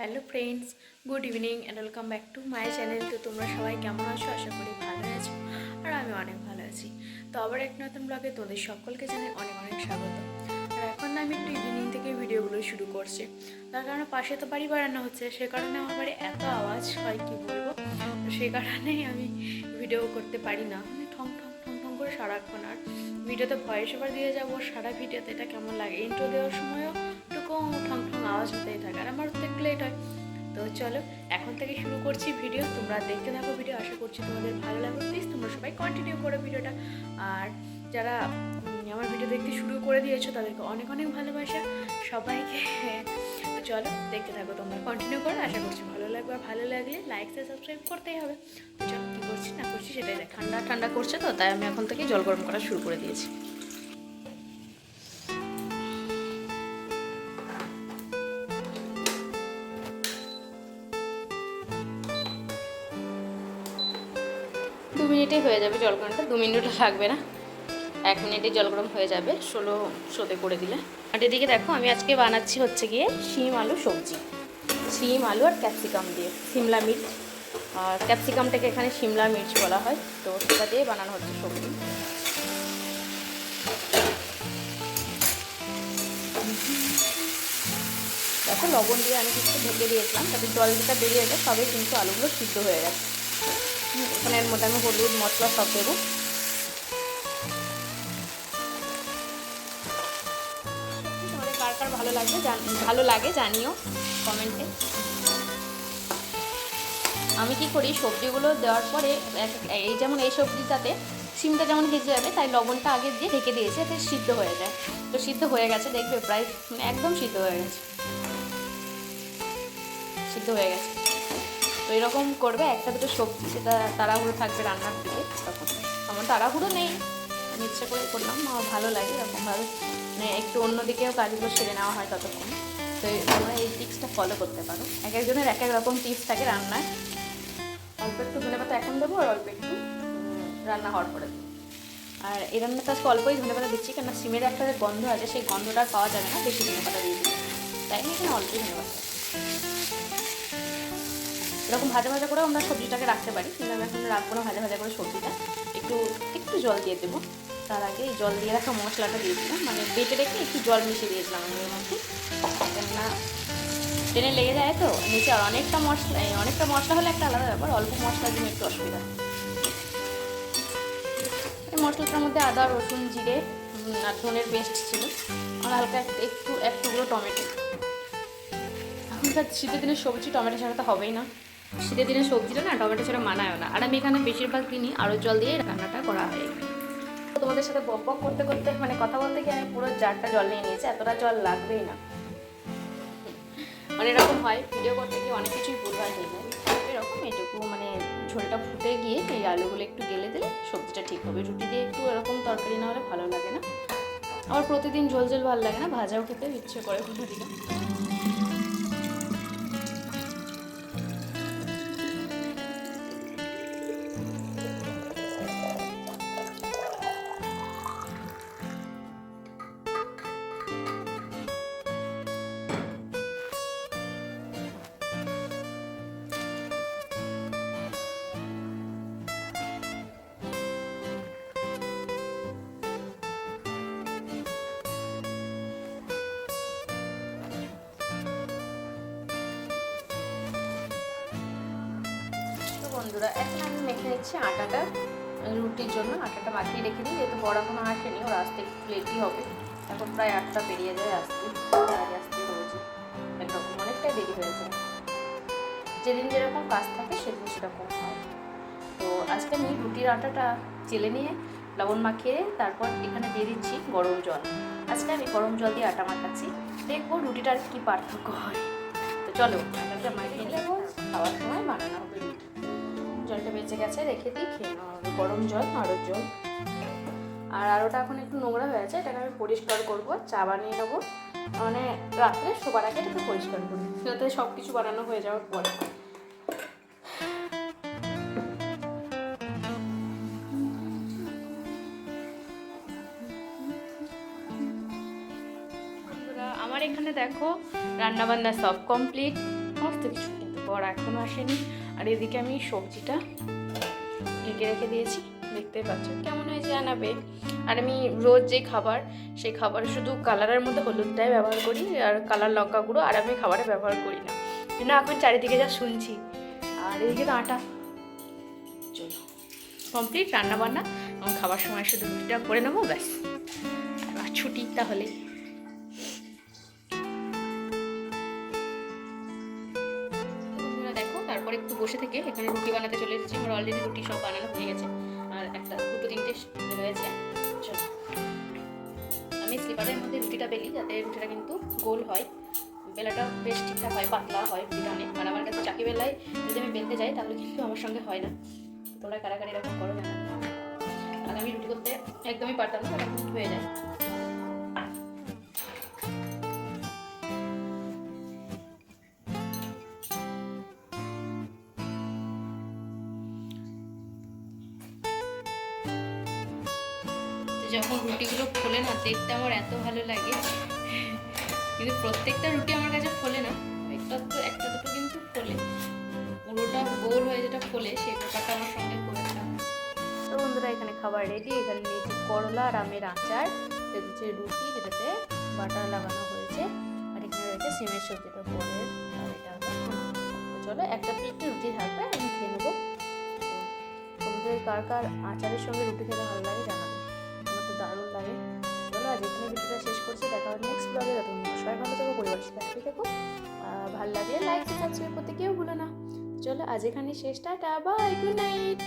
Hello friends good evening and welcome back to my channel তো তোমরা সবাই কেমন আছো? আশা করি ভালো আছো আর আমি অনেক ভালো আছি। তো আবার এক নতুন ব্লগে তোদের সকলকে জানাই অনেক অনেক স্বাগত। আর এখন না আমি একটু ইভিনিং থেকে ভিডিওগুলো শুরু করছি। তার কারণে পাশে তো বাড়ি বাড়ানো হচ্ছে, সে কারণে আমার বাড়ি এত আওয়াজ হয়, কি বলব? তো সে কারণেই আমি ভিডিও করতে পারি না। মানে ঠং ঠং ঠং ঠং করে সারাক্ষণ। আর ভিডিওতে ভয়েস ওভার দিয়ে যাব সারা ভিডিওতে এটা কেমন লাগে? ইন্ট্রো দেওয়ার সময়ও ঠং ঠং আওয়াজ হতেই থাকে। আর আমার তো লেট হয় তো চলো, এখন থেকে শুরু করছি ভিডিও। তোমরা দেখতে থাকো ভিডিও। আশা করছি তোমাদের ভালো লাগবে। প্লিজ তোমরা সবাই কন্টিনিউ করো ভিডিওটা। আর যারা আমার ভিডিও দেখতে শুরু করে দিয়েছ, তাদেরকে অনেক অনেক ভালোবাসা। সবাইকে চলো, দেখতে থাকো তোমরা। কন্টিনিউ করো। আশা করছি ভালো লাগবে। আর ভালো লাগলে লাইক সাবস্ক্রাইব করতেই হবে। চলো, কী করছি, না করছি সেটাই ঠান্ডা ঠান্ডা করছে তো, তাই আমি এখন থেকে জল গরম করা শুরু করে দিয়েছি। মিনিটেই হয়ে যাবে জল গরমটা দু মিনিটও লাগবে না। এক মিনিটে জল গরম হয়ে যাবে, ষোলো সোতে করে দিলে। আর এদিকে দেখো, আমি আজকে বানাচ্ছি হচ্ছে গিয়ে শিম, আলু, সবজি। শিম, আলু আর ক্যাপসিকাম দিয়ে, সিমলা মির্চ। আর ক্যাপসিকামটাকে এখানে সিমলা মির্চ বলা হয়, তো সেটা দিয়ে বানানো হচ্ছে সবজি। দেখো, লবণ দিয়ে আমি কিছু ঢেকে দিয়েছিলাম, তাতে জল যেটা বেরিয়ে যায় সবই কিন্তু আলুগুলো সিদ্ধ হয়ে গেছে। এখানে এর মধ্যে আমি হলুদ, মশলা সব দেবো। তোমাদের কার কার ভালো লাগবে ভালো লাগে জানিও কমেন্টে। আমি কি করি, সবজিগুলো দেওয়ার পরে এই যেমন এই সবজিটাতে সিমটা যেমন ভেজে যাবে, তাই লবণটা আগে দিয়ে ঢেকে দিয়েছে এতে সিদ্ধ হয়ে যায়। তো সিদ্ধ হয়ে গেছে, দেখবে প্রায় একদম সিদ্ধ হয়ে গেছে। সিদ্ধ হয়ে গেছে। তো এরকম করবে, একটা দুটো সবজি সেটা তাড়াহুড়ো থাকবে রান্নার দিকে, তখন। আমার তাড়াহুড়ো নেই, আমি ইচ্ছে করে করলাম আমার ভালো লাগে এরকমভাবে। মানে একটু অন্যদিকেও কাজগুলো সেরে নেওয়া হয় ততক্ষণ। তো তোমরা এই টিপসটা ফলো করতে পারো। এক একজনের এক এক রকম টিপস থাকে রান্নায়। অল্প একটু ধনে পাতা এখন দেবো, আর অল্প একটু রান্না হওয়ার পরে দেবো। আর এই রান্নাটা আজকে অল্পই ধনে পাতা দিচ্ছি কেন সিমের একটা গন্ধ আছে, সেই গন্ধটা পাওয়া যাবে না, বেশি ধনে পাতা দিয়ে দিচ্ছি তাই এখানে অল্পই ধনে পাতা এরকম ভাজা ভাজা করেও আমরা সবজিটাকে রাখতে পারি। কিন্তু আমি এখন রাখব না, ভাজা ভাজা করে সবজিটা। একটু একটু জল দিয়ে দেবো। তার আগে এই জল দিয়ে রাখা মশলাটা দিয়েছিলাম মানে বেটে রেখে একটু জল মিশিয়ে দিয়েছিলাম আমি এর মধ্যে। কেননা ট্রেনে লেগে যায় তো, নিচে অনেকটা মশলা অনেকটা মশলা হলে একটা আলাদা ব্যাপার, অল্প মশলার জন্য একটু অসুবিধা। এই মশলাটার মধ্যে আদা, রসুন, জিরে আর ধনের পেস্ট ছিল। আর হালকা একটু একটু এক টুকরো টমেটো। এখনকার শীতের দিনের সবজি টমেটো ছাড়া তো হবেই না। শীতের দিনে সবজিটা না, টমেটো ছাড়া মানায় না। আর আমি এখানে বেশিরভাগ দিনই আরও জল দিয়ে রান্নাটা করা হয়। তোমাদের সাথে বক বক করতে করতে মানে কথা বলতে গিয়ে আমি পুরো জারটা জল নিয়ে নিয়েছি, এতটা জল লাগবেই না। মানে এরকম হয়, ভিডিও করতে গিয়ে অনেক কিছুই ভুলভাল হয়ে যায় এরকম এটুকু মানে ঝোলটা ফুটে গিয়ে এই আলুগুলো একটু গেলে দিলে সবজিটা ঠিক হবে। রুটি দিয়ে একটু এরকম তরকারি না হলে ভালো লাগে না। আমার প্রতিদিন ঝোল ঝোল ভালো লাগে না, ভাজাও খেতে ইচ্ছে করে ভাজিটা তো বন্ধুরা, এখন আমি মেখে নিচ্ছি আটাটা। রুটির জন্য আটাটা মাখিয়ে রেখে দিই, যেহেতু বড় কোনো আসেনি ওর আসতে একটু লেটই হবে। এখন প্রায় আটটা পেরিয়ে যায় আসতে আজ আসতে হয়েছে। এরকম অনেকটাই দেরি হয়ে যায় যেদিন যেরকম কাজ থাকে, সেদিন সেরকম হয়। তো আজকে আমি রুটির আটাটা চেলে নিয়ে লবণ মাখিয়ে তারপর এখানে দিয়ে দিচ্ছি গরম জল। আজকে আমি গরম জল দিয়ে আটা মাখাচ্ছি। দেখব রুটিটার কী পার্থক্য হয়। তো চলো আটাটা মাখিয়ে নেব খাওয়ার সময় বানানো হবে। রুটি বেঁচে গেছে, রেখে দিই, খেয়ে নেওয়া গরম জল আরও জল। আর আরোটা এখন একটু নোংরা হয়ে আছে, এটাকে আমি পরিষ্কার করব, চা বানিয়ে নেব। মানে রাত্রে শোবার আগে এটাকে পরিষ্কার করব, যাতে সব কিছু বানানো হয়ে যাওয়ার পরে। আমার এখানে দেখো, রান্নাবান্না সব কমপ্লিট সমস্ত বর এখনও আসেনি। আর এদিকে আমি সবজিটা ঢেকে রেখে দিয়েছি। দেখতেই পাচ্ছ কেমন হয়েছে জানাবে। আর আমি রোজ যে খাবার, সেই খাবার শুধু কালারের মধ্যে হলুদটাই ব্যবহার করি আর কালার লঙ্কা গুঁড়ো আর আমি খাবারে ব্যবহার করি না। না, এখন চারিদিকে যা শুনছি। আর এদিকে তো আটা। চলো কমপ্লিট রান্না বান্না এবং খাবার সময় শুধু রুটিটা করে নেব, ব্যাস। আর ছুটি তাহলে। বসে থেকে এখানে রুটি বানাতে চলে এসেছি। আমার অলরেডি রুটি সব বানানো হয়ে গেছে। আর একটা, দুটো, তিনটে রয়েছে। আমি স্লিপারের মধ্যে রুটিটা বেলি, যাতে রুটিটা কিন্তু গোল হয়। বেলাটা বেশ ঠিকঠাক হয়, পাতলা হয় রুটিটা অনেক আর আমার কাছে চাকি বেলায় যদি আমি বেলতে যাই, তাহলে কিন্তু আমার সঙ্গে হয় না। তোমরা কারাকারি এরকম করো জানা আর আমি রুটি করতে একদমই পারতাম না হয়ে যায়। যখন রুটিগুলো ফোলে না, দেখতে আমার এত ভালো লাগে। কিন্তু প্রত্যেকটা রুটি আমার কাছে ফোলে না। একটা তো, একটা দুটো কিন্তু ফোলে। পুরোটা গোল হয়ে যেটা ফোলে সেই ব্যাপারটা আমার সঙ্গে হয়। তো বন্ধুরা, এখানে খাবার রেডি এখানে নিয়েছি করলা, আর আমের আচার। হচ্ছে রুটি, যেটাতে বাটার লাগানো হয়েছে। আর এখানে রয়েছে সিমের সবজিটা পরের। আর এটা চলো, একটা প্লেটে রুটি থাকবে, আমি খেয়ে নেব। কার কার আচারের সঙ্গে রুটি খেতে ভালো লাগে জানাবে। ব্লগে তখন সবাই ভালো থেকো পরিবারের সাথে happy থেকো। ভালো লাগলে লাইক সাবস্ক্রাইব করতে কেউ ভুলো না। চলো আজ এখানে শেষ, টাটা বাই গুড নাইট